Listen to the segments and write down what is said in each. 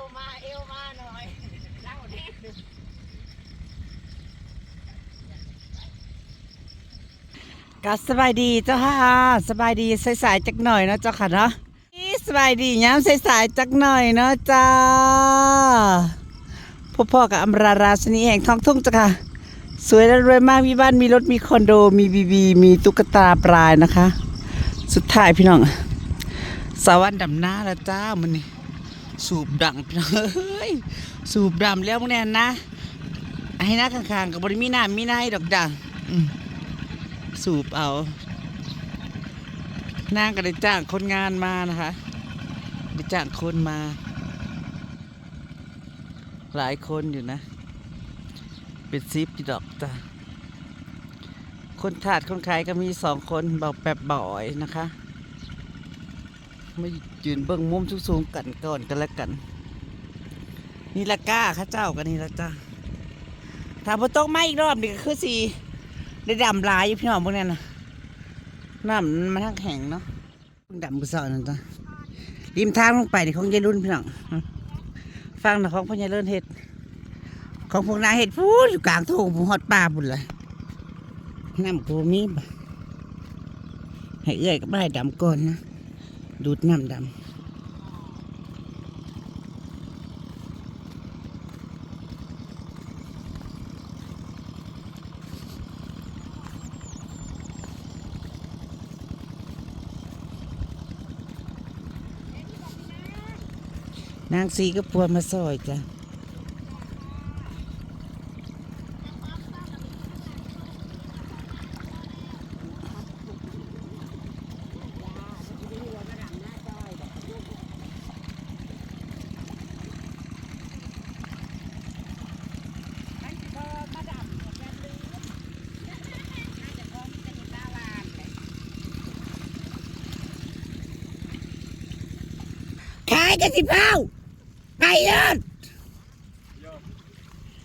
วมาเอวมาหน่อยเล่าแน่ก็สบายดีเจ้าค่ะสบายดีสายๆจักหน่อยเนาะเจ้าค่ะเนาะอีสบายดีย้ำสายๆจักหน่อยเนาะจ้าพ่อพ่อกับอัมราราชนีแห่งท้องทุ่งจ้ะค่ะสวยและรวยมากมีบ้านมีรถมีคอนโดมีบีบีมีตุ๊กตาปลายนะคะ สุดท้ายพี่น้องสาวันดำหน้าแล้วจ้ามันนี่ สูบดังเฮ้ยสูบดำแล้วมึงแน่นนะให้หน้าข้างๆกับบริมีหน้ามีหน้าให้ดอกดังสูบเอานางก็ได้จ้างคนงานมานะคะได้จ้างคนมา หลายคนอยู่นะ เป็นซิปที่ดอกจ้ะคนถาดคนขายก็มีสองคนเบาแบบบ่อยนะคะ ไม่ยืนเบื้งมุมสูงๆกันก่อนกันแล้วกัน นี่ละก้าข้าเจ้ากันนี่ละจ้าถ้าพอตกมาอีกรอบนี่ก็คือสีได้ดำลายอยู่พี่น้องพวกนี้นะน้ำมันมาทั้งแข็งเนาะดำกุศลนั่นจ้ะริมทางลงไปนี่ของยายรุ่นพี่น้องฟังนะของพ่อยายเลิ่นเห็ด ของพวกนายเห็ดพูดอยู่กลางทุ่งผมหอดป่าบุญเลยน้ำกูมีบให้เอื้อยก็ไม่ดำก่อนนะ ดูดน้ำดำนางสีก็ปวมาซอยจ้ะ ขายกันสิเผาไปเดิน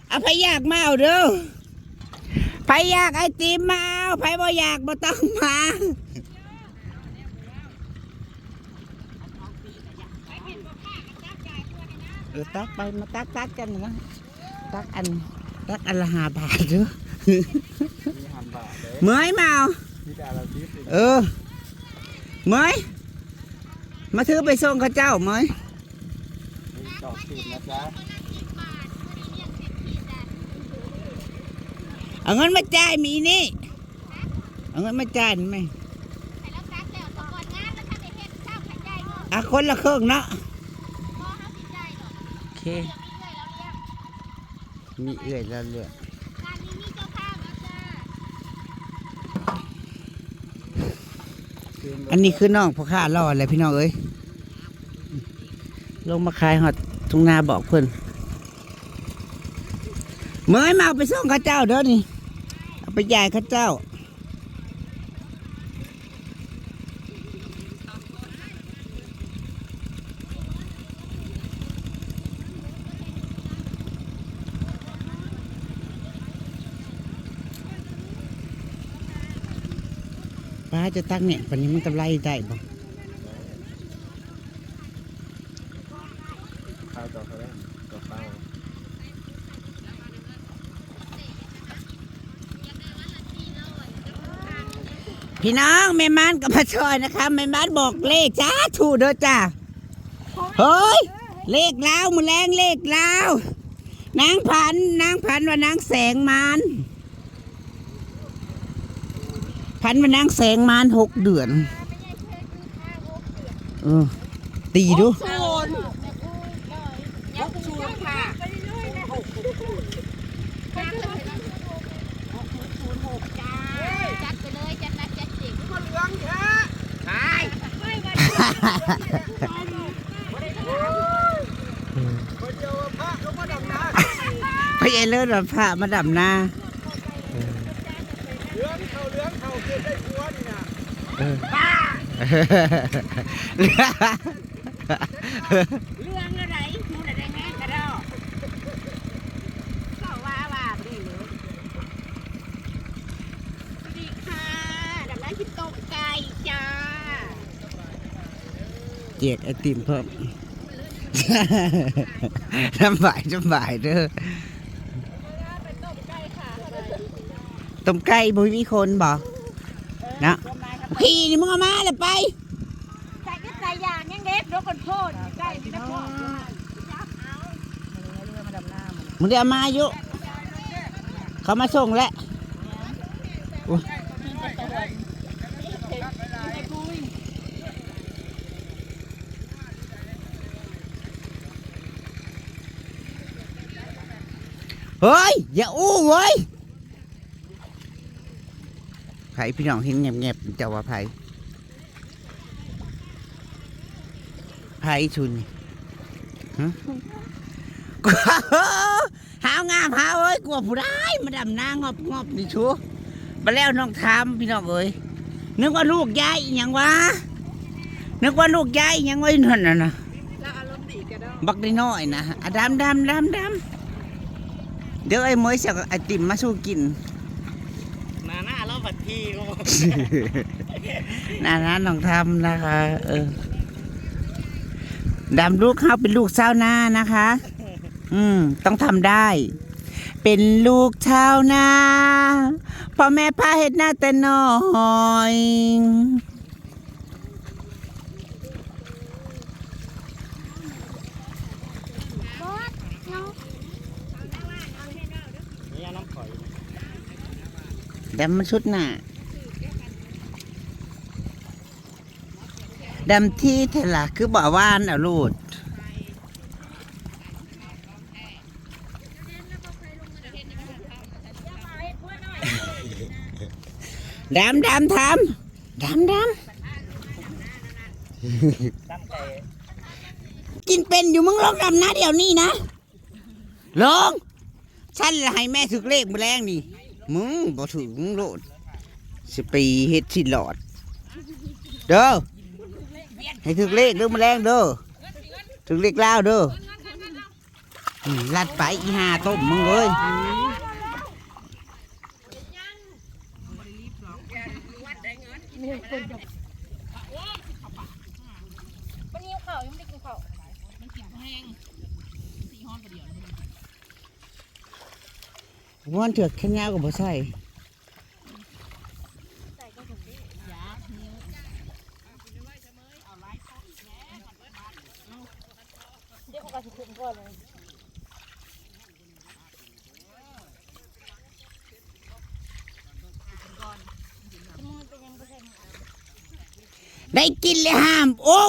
เอาไปอยากมาเอาเด้อไปอยากไอติมมาเอาไปบ่อยากบ่ต้องมาเออตักไปมาตักตักกันนะตักอันตักอันละห้าบาทเด้อมีหันบาทเลยเมื่อยมาเอามีแต่ละทิศเออเมื่อยมาถือไปส่งข้าเจ้าเมื่อยมี ดอกติดนะจ๊ะเอาเงินมาจ่ายมีนี่ เอาเงินมาจ่ายนี่ไหมอะคนละครึ่งเนาะโอเค มีเอื่อยแล้วเรื่อยอันนี้คือน้องพ่อข้ารออะไรพี่น้องเอ้ย ลงมาขายหอด ทุ่งนาบอกเพิ่นเมื่อยมาเอาไปส่งข้าเจ้าเด้อนี่เอาไปยายข้าเจ้า ป้าจะตั้งเนี่ยปันนี้มันกำไรได้บ่ ข้าวต่อเขาได้ต่อข้าว พี่น้องแม่ม้านกับมาช่วยนะคะแม่ม้านบอกเลขจ้าถูกเด้อจ้าเฮ้ยเลขลาวมือแรงเลขลาวนางพันนางพันว่านางแสงมานพันว่านางแสงมานหกเดือนเออตีดูศูนย์ยกศูนย์ค่ะจัดไปเลยจัดนัดจัดจิ๋ง พระเอเลิศพระมาดับหน้าเลี้ยงเขาเลี้ยงเขาเกิดได้ผัวนี่นะเรื่องอะไรมูนอะไรแม่กระดอกก็ว่าว่าไปเลยเลยสวัสดีค่ะดับนั้นคิดตกไก่ จกไอติมเพิ่มลำบ่ายลำบ่ายเด้อต้มไก่ค่ะต้มไก่บ่มีคนบ่นะพี่นี่มึงเอามาแล้วไปไก่ก็ไก่ยางยังเด็กรถคนโทษไก่ที่นักโทษมึงได้เอามาอยู่เขามาส่งแล้วอุ๊ย เฮ้ย อย่าอู้เว้ยไผพี่น้องเห็นเงียบๆเจ้าว่าไผไผชุนนี่ฮะหาวงามหาวเอ้ยกลัวผู้ได้มาดำหน้างอบงอบนี่ชัวมาแล้วน้องทามพี่น้องเอ้ยนึกว่าลูกยายอีหยังวะนึกว่าลูกยายอีหยังไว้นั่นน่ะนะแล้วอารมณ์ดีกันเนาะบักได้น้อยนะอะดำดำดำดำ เดี๋ยวไอ้เมยจะเอาไอติมมาสู้กินมาหน้าเราบัดทีก็น่านะน้องทำนะคะ เออดำลูกเขาเป็นลูกเศร้าวนานะคะ อืม ต้องทำได้ เป็นลูกชาวนาพ่อแม่พาเฮ็ดหน้าแต่น้อย นี่น้ำข่อย ดำมันชุดหนาดำที่เทล่ะคือบ่าวานเอาลูดดำดำทำดำดำกินเป็นอยู่มึงลองดำนะเดี๋ยวนี้นะลองฉันละให้แม่ถึกเลขมาแรงนี่ มึงบ่ถึงโลดสปีเฮ็ดสิหลอด เด้อให้ถึงเลขเด้อมาแรงเด้อถึงเลขลาวเด้อลัดไปอีหาต้มมึงเอ้ย วันนี้ข้าวยังไม่ได้กินข้าว วอนเถือกแค่ยาวก็บ่ใส่เดี๋ยวเขาก็จะคุมก่อนเลยได้กินเลยห้าม โอ้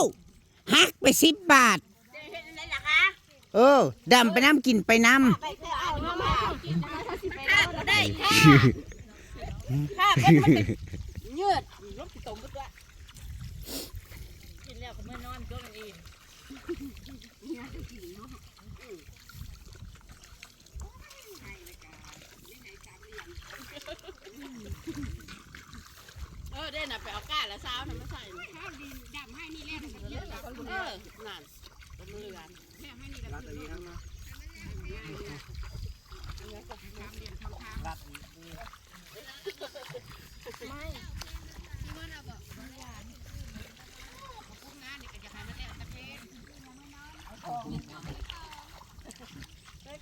หักไปสิบบาท เออดำไปน้ำกินไปน้ำมาข้าวก็ได้ค่ะ ข้าวเป็มันเป็นยืดรถติดตมไปด้วยกินแล้วก็เมื่อนอนก็มันเองเออได้น่ะไปเอาก้าแล้วเช้าน่ะมาใส่ข้าวดินดำให้นี่แหละเยอะเออนั่นเป็นมือนแค่ให้นี่แล้ว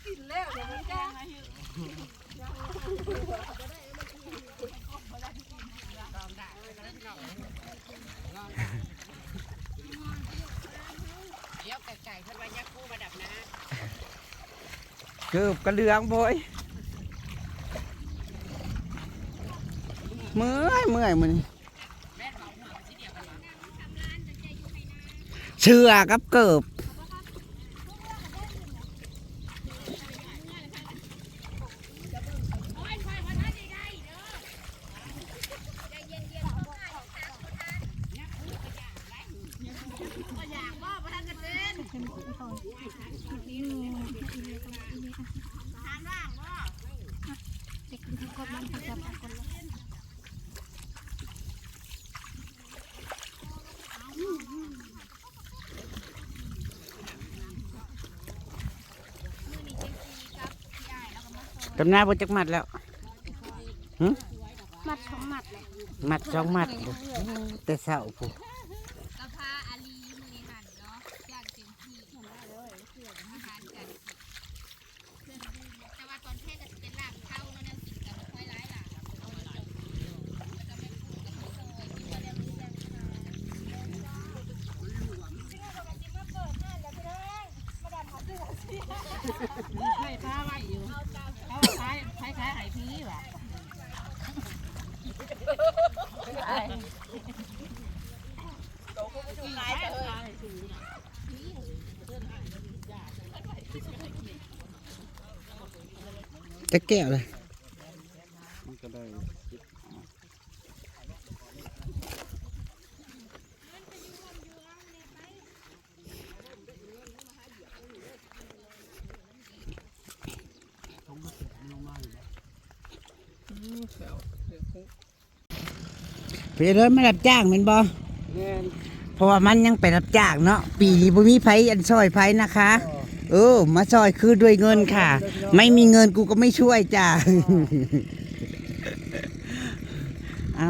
กินแล้วเดี๋ยวมันแจะ เดี๋ยวไก่ๆขึ้นมายักคู่มาดับนะำ เกือบกระเลืองโบยเมื่อยเมื่อยมันเชื่อกับเกือบ กำนาบจักมัดแล้วมัดสองมัดเลยมัดสองมัดเลยแต่เศร้าผู้ กระพาอาลีมือหันเนาะย่างเต็มที่ ใช่ผ้าไว้อยู่เขาคล้ายคล้ายคล้ายไห้พีว่ะไอ้คล้ายคล้าย จะแก้วเลย ไปเริ่มมารับจ้างแมันบ่แน่นเพราะว่ามันยังไปรับจ้างเนาะปีนี้บ่มีไผอันซอยไผนะคะ เออ มาซอยคือด้วยเงินค่ะ ไม่มีเงินกูก็ไม่ช่วยจ้าเอา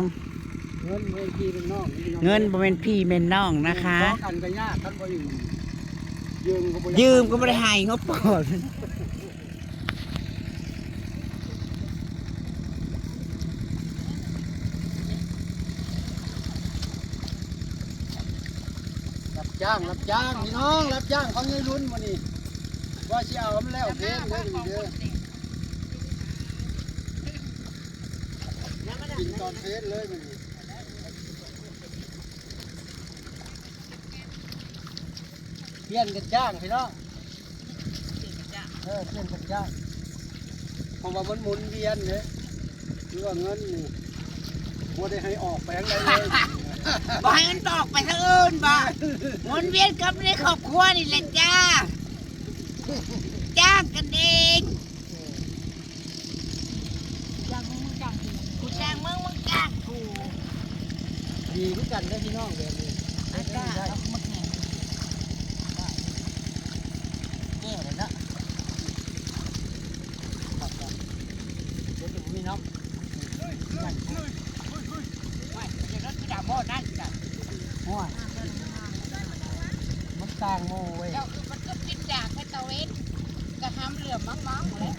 เงินเงินพี่เป็นน้องพี่องเงินบ่เป็นพี่เป็นน้องนะคะ ขอกันก็ยากกันบ่อยู่ยืมก็บ่อากยืมก็ไม่ได้ให้งบปอด จ้างรับจ้างพี่น้องรับจ้างเขาเงินรุ่นมานี่ว่าสิเอามันแล้วเพลงเด้อเด้อกินตอนเพลงเลยมันนี่เปลี่ยนกันจ้างพี่น้องเออเปลี่ยนกันจ้างเพราะว่ามันหมุนเวียนเนี่ยหรือว่าเงินนี่บ่าได้ให้ออกไปทางใดเลย บ่ให้มันตอกไปทางอื่นบ่หมุนเวียนกับในครอบครัวนี่แหละจ้า จ้างกันเองกูจ้างมึงมึงจ้างกูดีคือกันได้อพี่น้องแบบนี้อากาศเอามาแข่งแก่แล้วเนาะเดี๋ยวจะมีน้ำไม่เดี๋ยวรถพี่ดาโมนั่นจ้ะ หัวมันต่างโมเว้ย เจ้าคือมันก็ปิดจากให้ตะเวนกระทำเรือมั้งมั้งเลย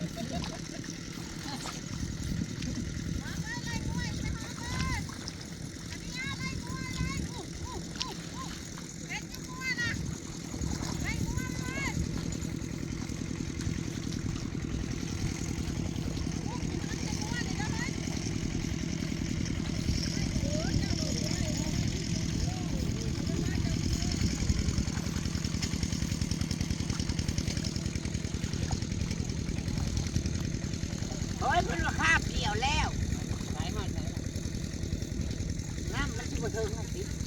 Thank you.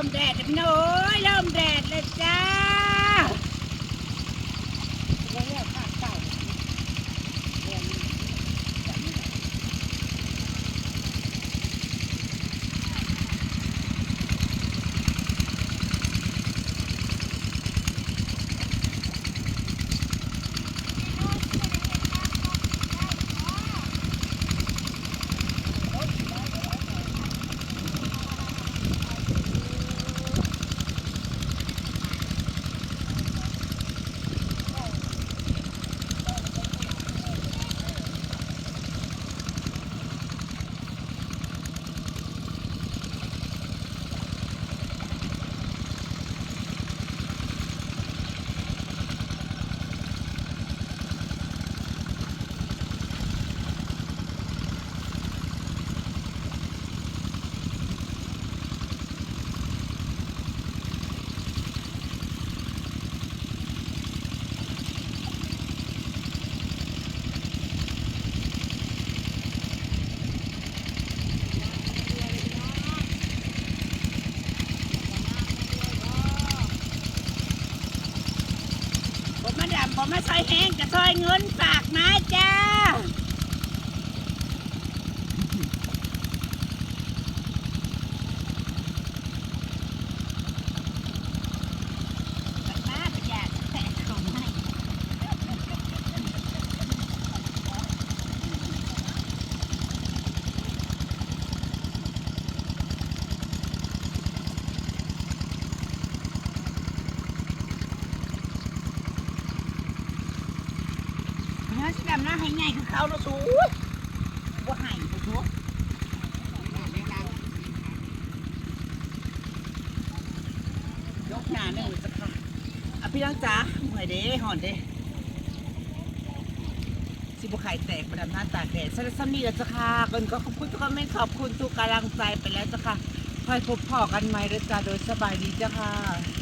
ริ่มแดดแล้วพี่น้องโอ้ยเริ่มแดดเลยจ้า ผมมาดำผมมาซอยแห้งจะซอยเงินฝากมาจ้าประหยัดแต่ของให้ เนื้อสีดำหน้าให้ไงคือเขาเราสูว่าให้ไปทุยกหน้าหนึ่งสักค่ะอะพี่น้องจ๋าเมื่อยเด้หอนเด้สิบุไข่แตกประดับหน้าตากแดดสลับซ้ำนี่แล้วจ้ะค่ะก่อนก็ขอบคุณทุกคอมเมนต์ขอบคุณทุกกำลังใจไปแล้วจ้ะค่ะคอยพบพ่อกันใหม่เด้อจ้าโดยสบายดีจ้ะค่ะ